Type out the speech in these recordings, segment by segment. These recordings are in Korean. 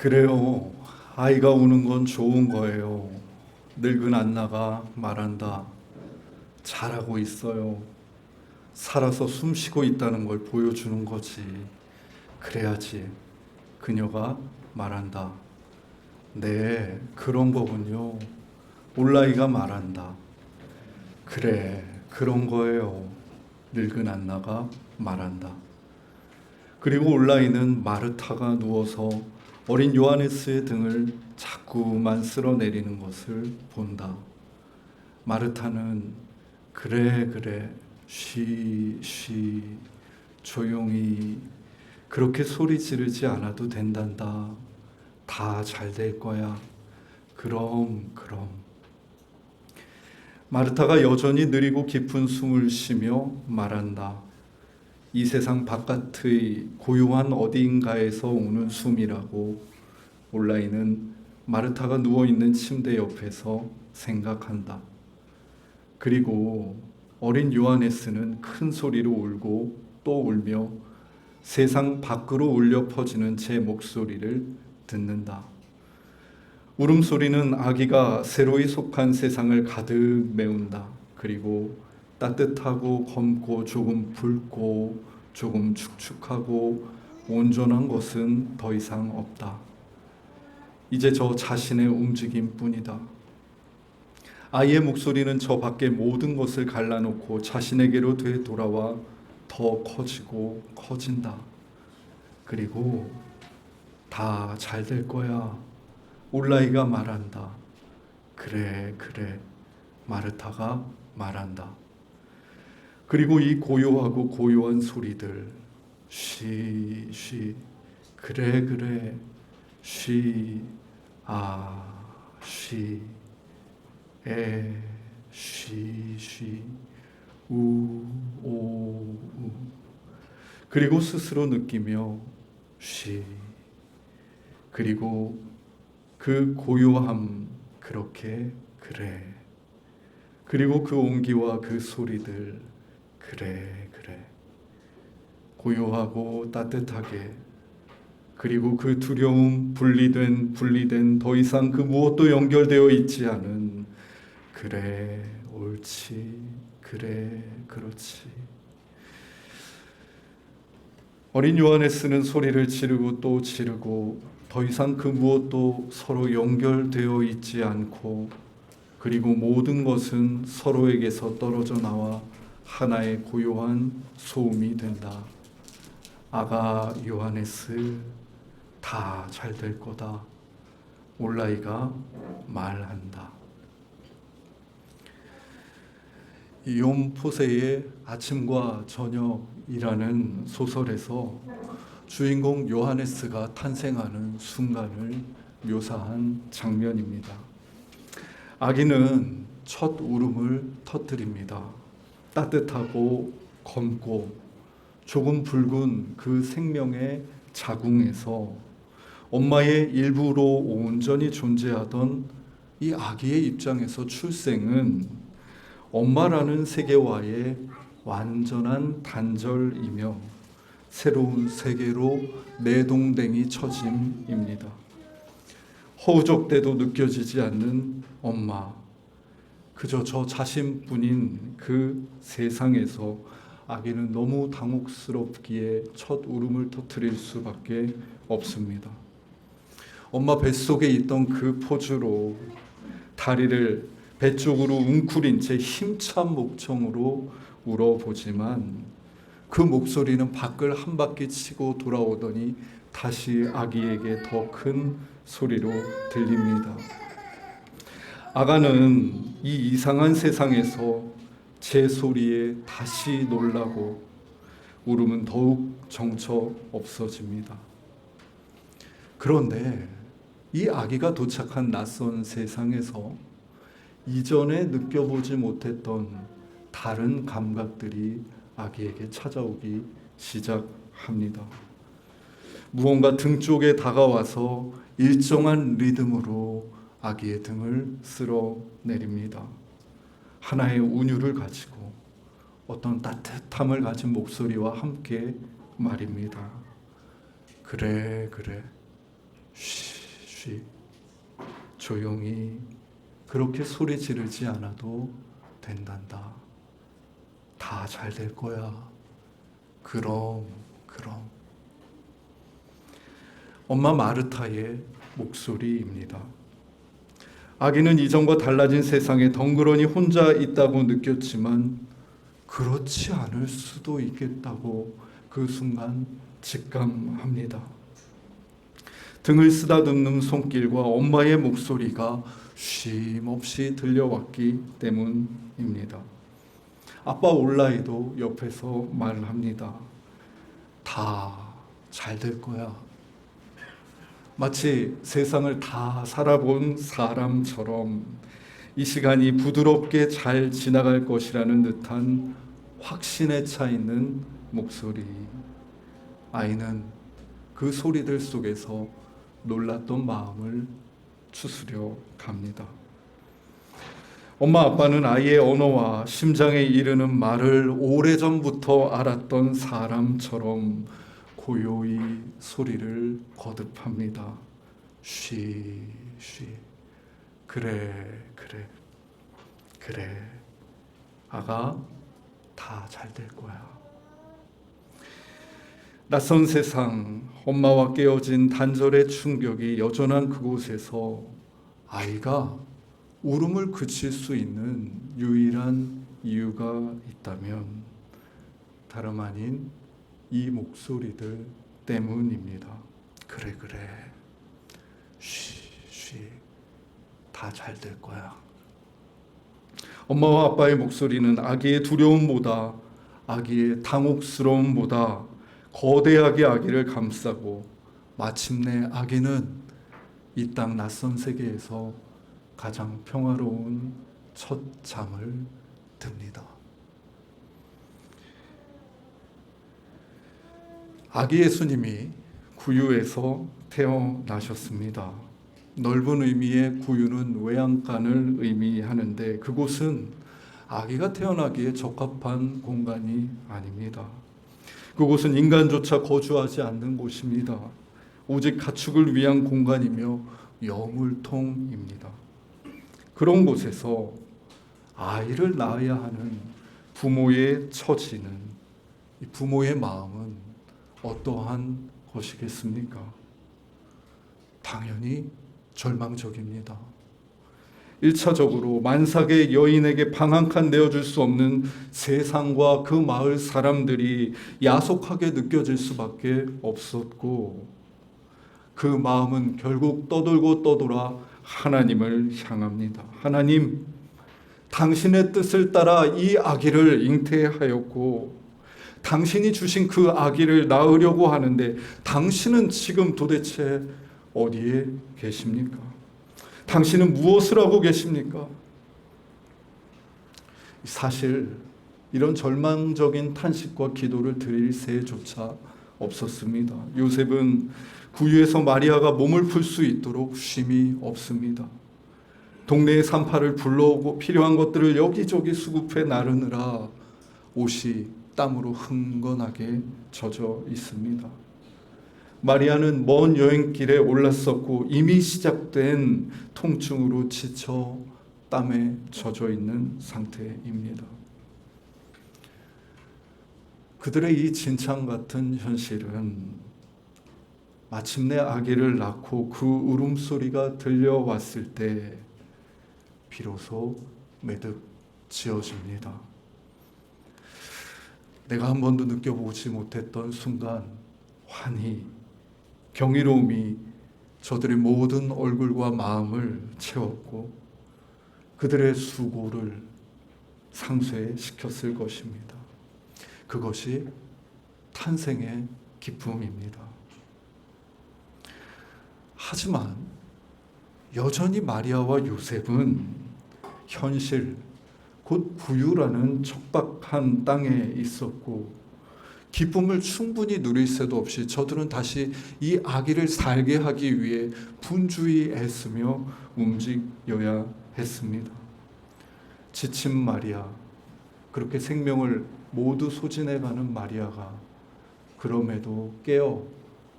그래요. 아이가 우는 건 좋은 거예요. 늙은 안나가 말한다. 잘하고 있어요. 살아서 숨 쉬고 있다는 걸 보여주는 거지. 그래야지. 그녀가 말한다. 네, 그런 거군요. 올라이가 말한다. 그래, 그런 거예요. 늙은 안나가 말한다. 그리고 올라이는 마르타가 누워서 어린 요하네스의 등을 자꾸만 쓸어내리는 것을 본다. 마르타는 그래 그래 쉬 쉬 조용히 그렇게 소리 지르지 않아도 된단다. 다 잘 될 거야. 그럼 그럼 마르타가 여전히 느리고 깊은 숨을 쉬며 말한다. 이 세상 바깥의 고요한 어디인가에서 오는 숨이라고 올라이는 마르타가 누워 있는 침대 옆에서 생각한다. 그리고 어린 요하네스는 큰 소리로 울고 또 울며 세상 밖으로 울려 퍼지는 제 목소리를 듣는다. 울음소리는 아기가 새로이 속한 세상을 가득 메운다. 그리고 따뜻하고 검고 조금 붉고 조금 축축하고 온전한 것은 더 이상 없다. 이제 저 자신의 움직임 뿐이다. 아이의 목소리는 저 밖의 모든 것을 갈라놓고 자신에게로 되돌아와 더 커지고 커진다. 그리고 다 잘 될 거야. 올라이가 말한다. 그래, 그래. 마르타가 말한다. 그리고 이 고요하고 고요한 소리들, 쉬, 쉬, 그래, 그래, 쉬, 아, 쉬, 에, 쉬, 쉬, 우, 오, 우. 그리고 스스로 느끼며 쉬. 그리고 그 고요함, 그렇게, 그래. 그리고 그 온기와 그 소리들, 그래, 그래. 고요하고 따뜻하게. 그리고 그 두려움, 분리된, 분리된, 더 이상 그 무엇도 연결되어 있지 않은, 그래, 옳지, 그래, 그렇지. 어린 요한네스는 소리를 지르고 또 지르고 더 이상 그 무엇도 서로 연결되어 있지 않고 그리고 모든 것은 서로에게서 떨어져 나와 하나의 고요한 소음이 된다. 아가 요하네스 다 잘 될 거다. 올라이가 말한다. 이옴 포세의 아침과 저녁이라는 소설에서 주인공 요하네스가 탄생하는 순간을 묘사한 장면입니다. 아기는 첫 울음을 터뜨립니다. 따뜻하고 검고 조금 붉은 그 생명의 자궁에서 엄마의 일부로 온전히 존재하던 이 아기의 입장에서 출생은 엄마라는 세계와의 완전한 단절이며 새로운 세계로 내동댕이 처짐입니다. 허우적대도 느껴지지 않는 엄마. 그저 저 자신뿐인 그 세상에서 아기는 너무 당혹스럽기에 첫 울음을 터뜨릴 수밖에 없습니다. 엄마 뱃속에 있던 그 포즈로 다리를 배 쪽으로 웅크린 채 힘찬 목청으로 울어보지만 그 목소리는 밖을 한 바퀴 치고 돌아오더니 다시 아기에게 더 큰 소리로 들립니다. 아가는 이 이상한 세상에서 제 소리에 다시 놀라고 울음은 더욱 정처 없어집니다. 그런데 이 아기가 도착한 낯선 세상에서 이전에 느껴보지 못했던 다른 감각들이 아기에게 찾아오기 시작합니다. 무언가 등 쪽에 다가와서 일정한 리듬으로 아기의 등을 쓸어 내립니다. 하나의 운율을 가지고 어떤 따뜻함을 가진 목소리와 함께 말입니다. 그래, 그래. 쉬. 쉬. 조용히 그렇게 소리 지르지 않아도 된단다. 다 잘 될 거야. 그럼, 그럼. 엄마 마르타의 목소리입니다. 아기는 이전과 달라진 세상에 덩그러니 혼자 있다고 느꼈지만 그렇지 않을 수도 있겠다고 그 순간 직감합니다. 등을 쓰다듬는 손길과 엄마의 목소리가 쉼없이 들려왔기 때문입니다. 아빠 올라이도 옆에서 말합니다. 다 잘 될 거야. 마치 세상을 다 살아본 사람처럼 이 시간이 부드럽게 잘 지나갈 것이라는 듯한 확신에 차 있는 목소리. 아이는 그 소리들 속에서 놀랐던 마음을 추스려 갑니다. 엄마 아빠는 아이의 언어와 심장에 이르는 말을 오래전부터 알았던 사람처럼 고요히 소리를 거듭합니다. 쉬, 쉬. 그래, 그래, 그래. 아가 다 잘 될 거야. 낯선 세상, 엄마와 깨어진 단절의 충격이 여전한 그곳에서 아이가 울음을 그칠 수 있는 유일한 이유가 있다면 다름 아닌 이 목소리들 때문입니다. 그래 그래 쉬 쉬 다 잘 될 거야. 엄마와 아빠의 목소리는 아기의 두려움보다 아기의 당혹스러움보다 거대하게 아기를 감싸고 마침내 아기는 이 땅 낯선 세계에서 가장 평화로운 첫 잠을 듭니다. 아기 예수님이 구유에서 태어나셨습니다. 넓은 의미의 구유는 외양간을 의미하는데 그곳은 아기가 태어나기에 적합한 공간이 아닙니다. 그곳은 인간조차 거주하지 않는 곳입니다. 오직 가축을 위한 공간이며 여물통입니다. 그런 곳에서 아이를 낳아야 하는 부모의 처지는 이 부모의 마음은 어떠한 것이겠습니까? 당연히 절망적입니다. 1차적으로 만삭의 여인에게 방한칸 내어줄 수 없는 세상과 그 마을 사람들이 야속하게 느껴질 수밖에 없었고 그 마음은 결국 떠돌고 떠돌아 하나님을 향합니다. 하나님, 당신의 뜻을 따라 이 아기를 잉태하였고 당신이 주신 그 아기를 낳으려고 하는데 당신은 지금 도대체 어디에 계십니까? 당신은 무엇을 하고 계십니까? 사실 이런 절망적인 탄식과 기도를 드릴 새조차 없었습니다. 요셉은 구유에서 마리아가 몸을 풀 수 있도록 쉼이 없습니다. 동네의 산파를 불러오고 필요한 것들을 여기저기 수급해 나르느라 옷이 땀으로 흥건하게 젖어 있습니다. 마리아는 먼 여행길에 올랐었고 이미 시작된 통증으로 지쳐 땀에 젖어 있는 상태입니다. 그들의 이 진창 같은 현실은 마침내 아기를 낳고 그 울음소리가 들려왔을 때 비로소 매듭 지어집니다. 내가 한 번도 느껴보지 못했던 순간 환희, 경이로움이 저들의 모든 얼굴과 마음을 채웠고 그들의 수고를 상쇄시켰을 것입니다. 그것이 탄생의 기쁨입니다. 하지만 여전히 마리아와 요셉은 현실, 곧 부유라는 척박한 땅에 있었고 기쁨을 충분히 누릴 새도 없이 저들은 다시 이 아기를 살게 하기 위해 분주히 애쓰며 움직여야 했습니다. 지친 마리아, 그렇게 생명을 모두 소진해가는 마리아가 그럼에도 깨어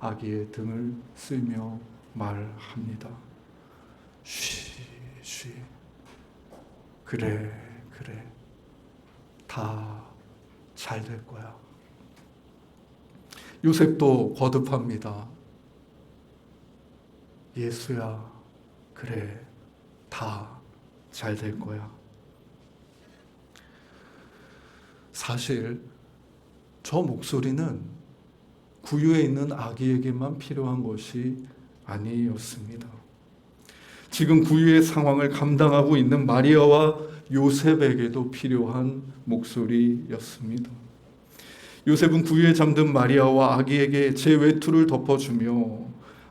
아기의 등을 쓸며 말합니다. 쉬, 쉬. 그래, 그래. 다 잘 될 거야. 요셉도 거듭합니다. 예수야, 그래. 다 잘 될 거야. 사실 저 목소리는 구유에 있는 아기에게만 필요한 것이 아니었습니다. 지금 구유의 상황을 감당하고 있는 마리아와 요셉에게도 필요한 목소리였습니다. 요셉은 구유에 잠든 마리아와 아기에게 제 외투를 덮어주며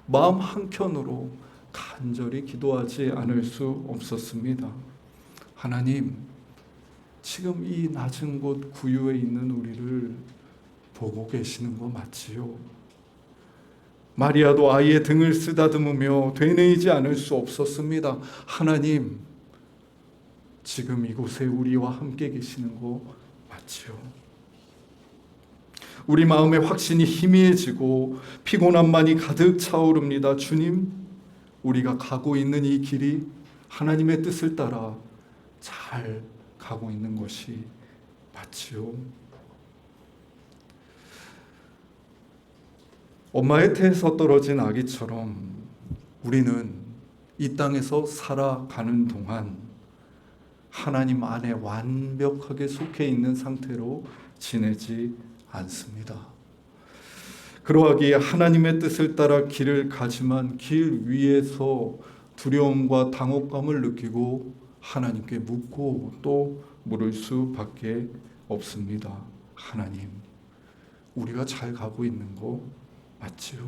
마음 한켠으로 간절히 기도하지 않을 수 없었습니다. 하나님, 지금 이 낮은 곳 구유에 있는 우리를 보고 계시는 거 맞지요? 마리아도 아이의 등을 쓰다듬으며 되뇌이지 않을 수 없었습니다. 하나님, 지금 이곳에 우리와 함께 계시는 거 맞지요? 우리 마음의 확신이 희미해지고 피곤함만이 가득 차오릅니다. 주님, 우리가 가고 있는 이 길이 하나님의 뜻을 따라 잘 가고 있는 것이 맞지요. 엄마의 태에서 떨어진 아기처럼 우리는 이 땅에서 살아가는 동안 하나님 안에 완벽하게 속해 있는 상태로 지내지 않습니다. 그러하기에 하나님의 뜻을 따라 길을 가지만 길 위에서 두려움과 당혹감을 느끼고 하나님께 묻고 또 물을 수밖에 없습니다. 하나님, 우리가 잘 가고 있는 거 맞지요?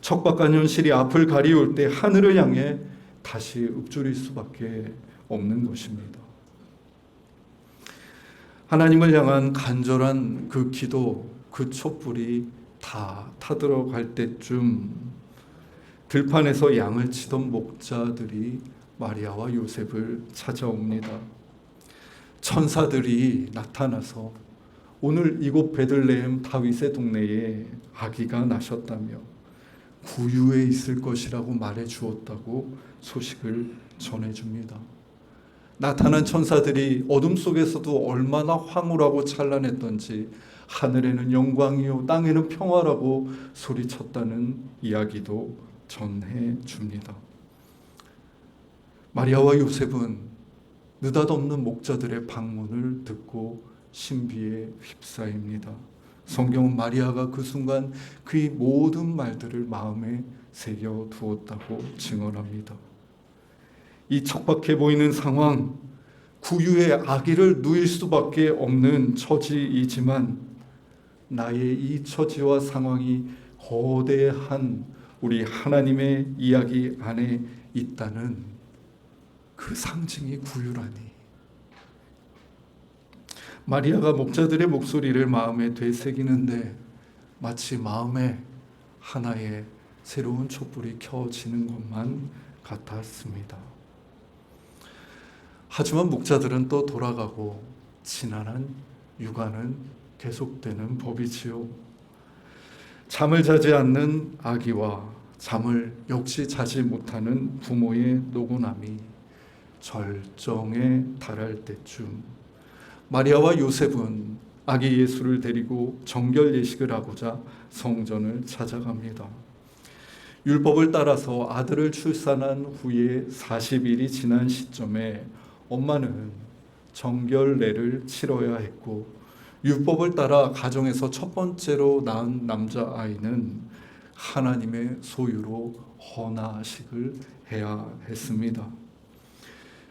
척박한 현실이 앞을 가리울 때 하늘을 향해 다시 읊조릴 수밖에 없는 것입니다. 하나님을 향한 간절한 그 기도, 그 촛불이 다 타들어갈 때쯤 들판에서 양을 치던 목자들이 마리아와 요셉을 찾아옵니다. 천사들이 나타나서 오늘 이곳 베들레헴 다윗의 동네에 아기가 나셨다며 구유에 있을 것이라고 말해 주었다고 소식을 전해 줍니다. 나타난 천사들이 어둠 속에서도 얼마나 황홀하고 찬란했던지 하늘에는 영광이요 땅에는 평화라고 소리쳤다는 이야기도 전해 줍니다. 마리아와 요셉은 느닷없는 목자들의 방문을 듣고 신비에 휩싸입니다. 성경은 마리아가 그 순간 그의 모든 말들을 마음에 새겨 두었다고 증언합니다. 이 척박해 보이는 상황, 구유의 아기를 누일 수밖에 없는 처지이지만 나의 이 처지와 상황이 거대한 우리 하나님의 이야기 안에 있다는 그 상징이 구유라니. 마리아가 목자들의 목소리를 마음에 되새기는데 마치 마음에 하나의 새로운 촛불이 켜지는 것만 같았습니다. 하지만 목자들은 또 돌아가고 지난한 육아는 계속되는 법이지요. 잠을 자지 않는 아기와 잠을 역시 자지 못하는 부모의 노곤함이 절정에 달할 때쯤 마리아와 요셉은 아기 예수를 데리고 정결 예식을 하고자 성전을 찾아갑니다. 율법을 따라서 아들을 출산한 후에 40일이 지난 시점에 엄마는 정결례를 치러야 했고 율법을 따라 가정에서 첫 번째로 낳은 남자 아이는 하나님의 소유로 헌화식을 해야 했습니다.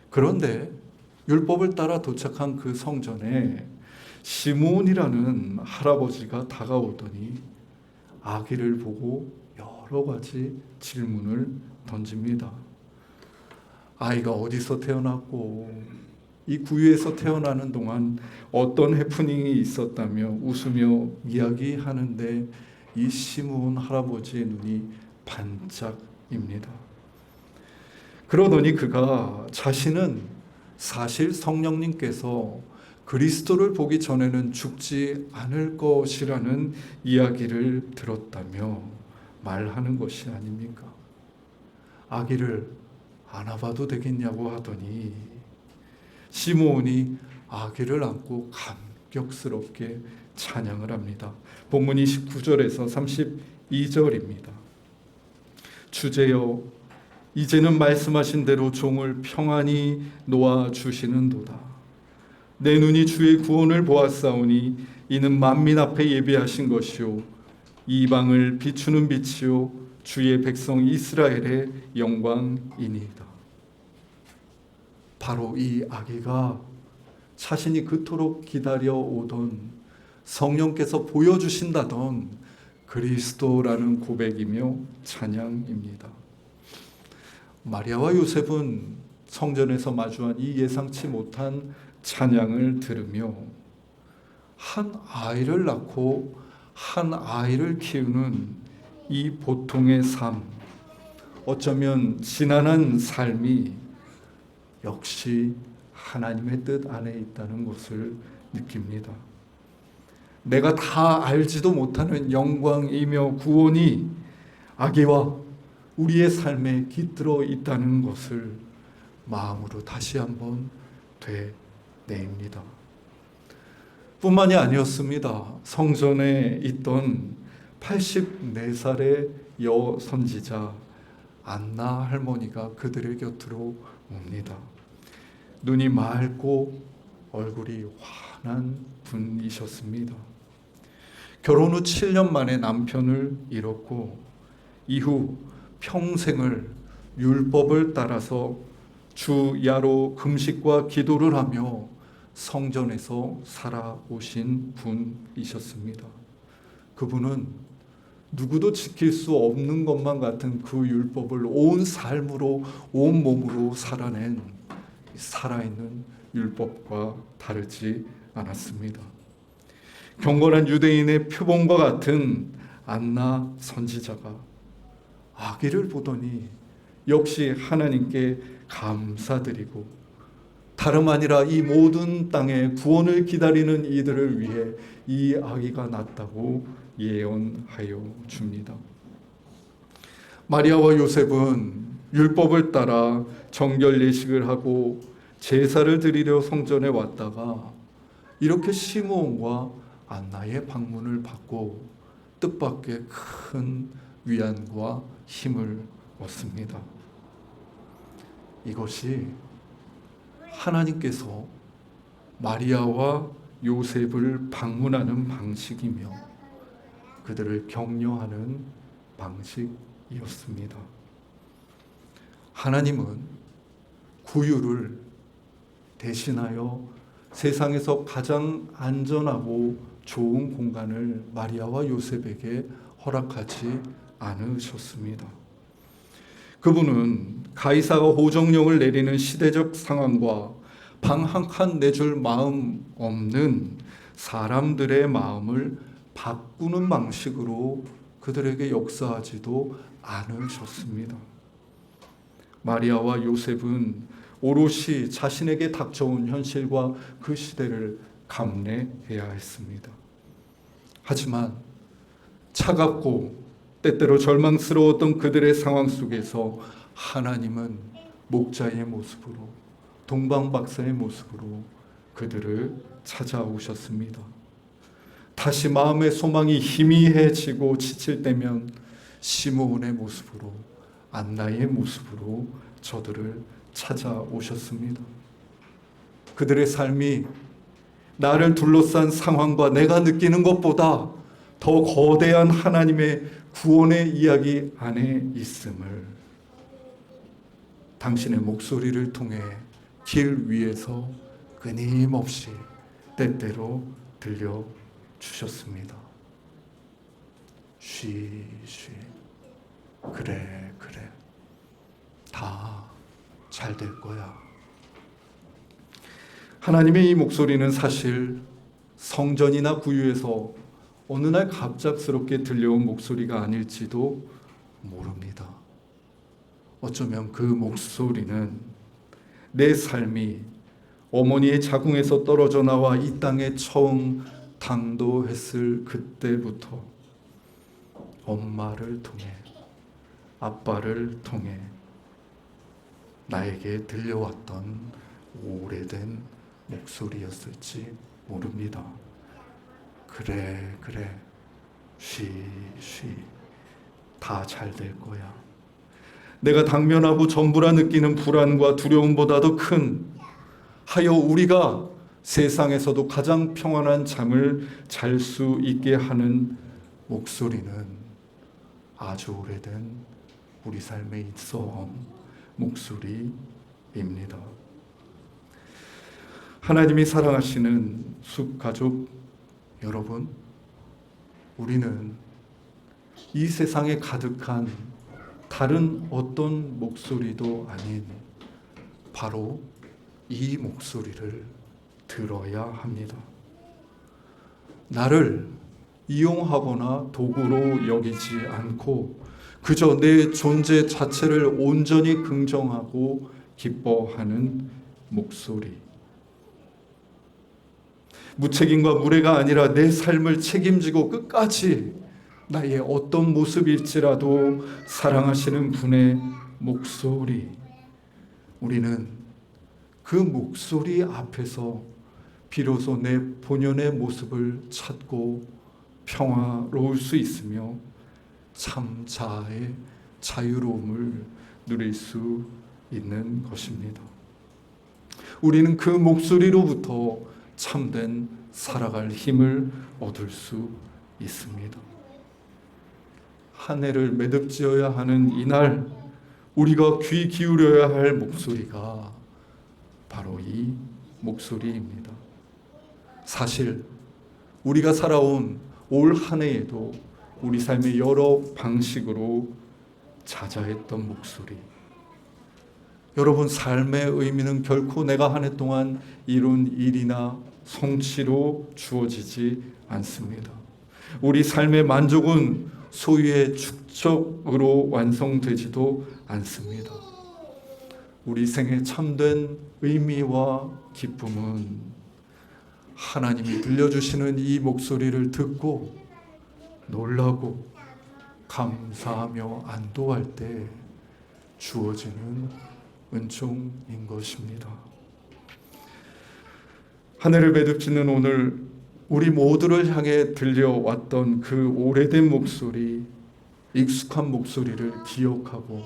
그런데 율법을 따라 도착한 그 성전에 시몬이라는 할아버지가 다가오더니 아기를 보고 여러 가지 질문을 던집니다. 아이가 어디서 태어났고 이 구유에서 태어나는 동안 어떤 해프닝이 있었다며 웃으며 이야기하는데 이 시므온 할아버지의 눈이 반짝입니다. 그러더니 그가 자신은 사실 성령님께서 그리스도를 보기 전에는 죽지 않을 것이라는 이야기를 들었다며 말하는 것이 아닙니까? 아기를 안아봐도 되겠냐고 하더니 시므온이 아기를 안고 감격스럽게 찬양을 합니다. 본문 29절에서 32절입니다. 주제여 이제는 말씀하신 대로 종을 평안히 놓아 주시는도다. 내 눈이 주의 구원을 보았사오니 이는 만민 앞에 예비하신 것이요 이방을 비추는 빛이요 주의 백성 이스라엘의 영광이니이다. 바로 이 아기가 자신이 그토록 기다려 오던 성령께서 보여주신다던 그리스도라는 고백이며 찬양입니다. 마리아와 요셉은 성전에서 마주한 이 예상치 못한 찬양을 들으며 한 아이를 낳고 한 아이를 키우는 이 보통의 삶, 어쩌면 지난한 삶이 역시 하나님의 뜻 안에 있다는 것을 느낍니다. 내가 다 알지도 못하는 영광이며 구원이 아기와 우리의 삶에 깃들어 있다는 것을 마음으로 다시 한번 되뇌입니다. 뿐만이 아니었습니다. 성전에 있던 84살의 여 선지자 안나 할머니가 그들의 곁으로 옵니다. 눈이 맑고 얼굴이 환한 분이셨습니다. 결혼 후 7년 만에 남편을 잃었고 이후 평생을 율법을 따라서 주야로 금식과 기도를 하며 성전에서 살아오신 분이셨습니다. 그분은 누구도 지킬 수 없는 것만 같은 그 율법을 온 삶으로 온 몸으로 살아낸 살아있는 율법과 다르지 않았습니다. 경건한 유대인의 표본과 같은 안나 선지자가 아기를 보더니 역시 하나님께 감사드리고 다름 아니라 이 모든 땅에 구원을 기다리는 이들을 위해 이 아기가 낳았다고 예언하여 줍니다. 마리아와 요셉은 율법을 따라 정결 예식을 하고 제사를 드리려 성전에 왔다가 이렇게 시므온과 안나의 방문을 받고 뜻밖의 큰 위안과 힘을 얻습니다. 이것이 하나님께서 마리아와 요셉을 방문하는 방식이며 그들을 격려하는 방식이었습니다. 하나님은 구유를 대신하여 세상에서 가장 안전하고 좋은 공간을 마리아와 요셉에게 허락하지 않으셨습니다. 그분은 가이사가 호정령을 내리는 시대적 상황과 방 한 칸 내줄 마음 없는 사람들의 마음을 바꾸는 방식으로 그들에게 역사하지도 않으셨습니다. 마리아와 요셉은 오롯이 자신에게 닥쳐온 현실과 그 시대를 감내해야 했습니다. 하지만 차갑고 때때로 절망스러웠던 그들의 상황 속에서 하나님은 목자의 모습으로 동방 박사의 모습으로 그들을 찾아오셨습니다. 다시 마음의 소망이 희미해지고 지칠 때면 시므온의 모습으로 안나의 모습으로 저들을 찾아오셨습니다. 그들의 삶이 나를 둘러싼 상황과 내가 느끼는 것보다 더 거대한 하나님의 구원의 이야기 안에 있음을 당신의 목소리를 통해 길 위에서 끊임없이 때때로 들려 주셨습니다. 쉬, 쉬. 그래, 그래. 다 잘 될 거야. 하나님의 이 목소리는 사실 성전이나 구유에서 어느 날 갑작스럽게 들려온 목소리가 아닐지도 모릅니다. 어쩌면 그 목소리는 내 삶이 어머니의 자궁에서 떨어져 나와 이 땅에 처음 당도했을 그때부터 엄마를 통해 아빠를 통해 나에게 들려왔던 오래된 목소리였을지 모릅니다. 그래, 그래. 쉬, 쉬. 다 잘 될 거야. 내가 당면하고 전부라 느끼는 불안과 두려움보다도 큰 하여 우리가 세상에서도 가장 평안한 잠을 잘 수 있게 하는 목소리는 아주 오래된 우리 삶에 있어 온 목소리입니다. 하나님이 사랑하시는 숲 가족 여러분, 우리는 이 세상에 가득한 다른 어떤 목소리도 아닌 바로 이 목소리를 들어야 합니다. 나를 이용하거나 도구로 여기지 않고 그저 내 존재 자체를 온전히 긍정하고 기뻐하는 목소리. 무책임과 무례가 아니라 내 삶을 책임지고 끝까지 나의 어떤 모습일지라도 사랑하시는 분의 목소리. 우리는 그 목소리 앞에서 비로소 내 본연의 모습을 찾고 평화로울 수 있으며 참 자아의 자유로움을 누릴 수 있는 것입니다. 우리는 그 목소리로부터 참된 살아갈 힘을 얻을 수 있습니다. 한 해를 매듭지어야 하는 이날 우리가 귀 기울여야 할 목소리가 바로 이 목소리입니다. 사실 우리가 살아온 올 한 해에도 우리 삶의 여러 방식으로 자자했던 목소리. 여러분 삶의 의미는 결코 내가 한 해 동안 이룬 일이나 성취로 주어지지 않습니다. 우리 삶의 만족은 소유의 축적으로 완성되지도 않습니다. 우리 생의 참된 의미와 기쁨은 하나님이 들려주시는 이 목소리를 듣고 놀라고 감사하며 안도할 때 주어지는 은총인 것입니다. 하늘을 매듭짓는 오늘 우리 모두를 향해 들려왔던 그 오래된 목소리, 익숙한 목소리를 기억하고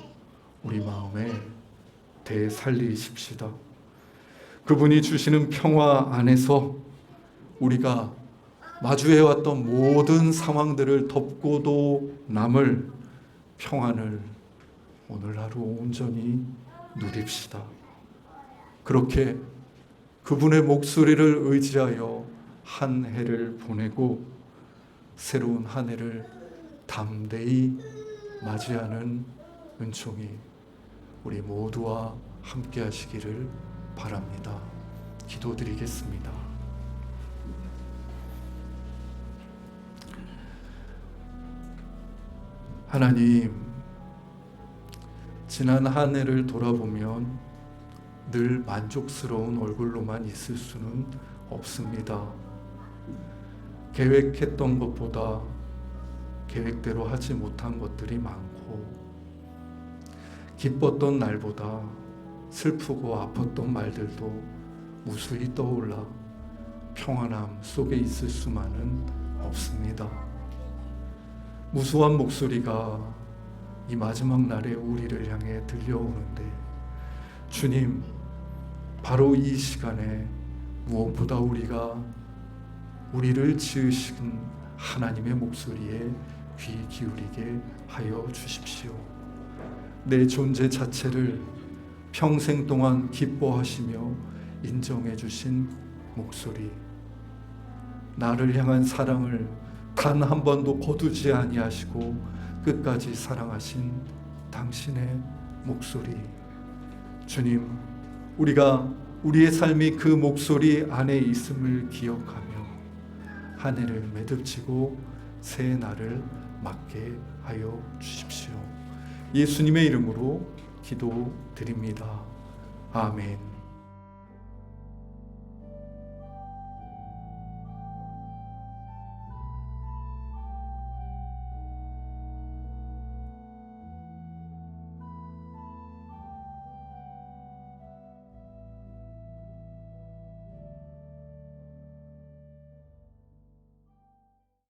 우리 마음에 되살리십시다. 그분이 주시는 평화 안에서 우리가 마주해왔던 모든 상황들을 덮고도 남을 평안을 오늘 하루 온전히 누립시다. 그렇게 그분의 목소리를 의지하여 한 해를 보내고 새로운 한 해를 담대히 맞이하는 은총이 우리 모두와 함께 하시기를 바랍니다. 기도드리겠습니다. 하나님, 지난 한 해를 돌아보면 늘 만족스러운 얼굴로만 있을 수는 없습니다. 계획했던 것보다 계획대로 하지 못한 것들이 많고, 기뻤던 날보다 슬프고 아팠던 말들도 무수히 떠올라 평안함 속에 있을 수만은 없습니다. 무수한 목소리가 이 마지막 날에 우리를 향해 들려오는데 주님 바로 이 시간에 무엇보다 우리가 우리를 지으신 하나님의 목소리에 귀 기울이게 하여 주십시오. 내 존재 자체를 평생 동안 기뻐하시며 인정해 주신 목소리. 나를 향한 사랑을 단 한 번도 거두지 아니하시고 끝까지 사랑하신 당신의 목소리. 주님, 우리가 우리의 삶이 그 목소리 안에 있음을 기억하며 한 해를 매듭지고 새 날을 맞게 하여 주십시오. 예수님의 이름으로 기도드립니다. 아멘.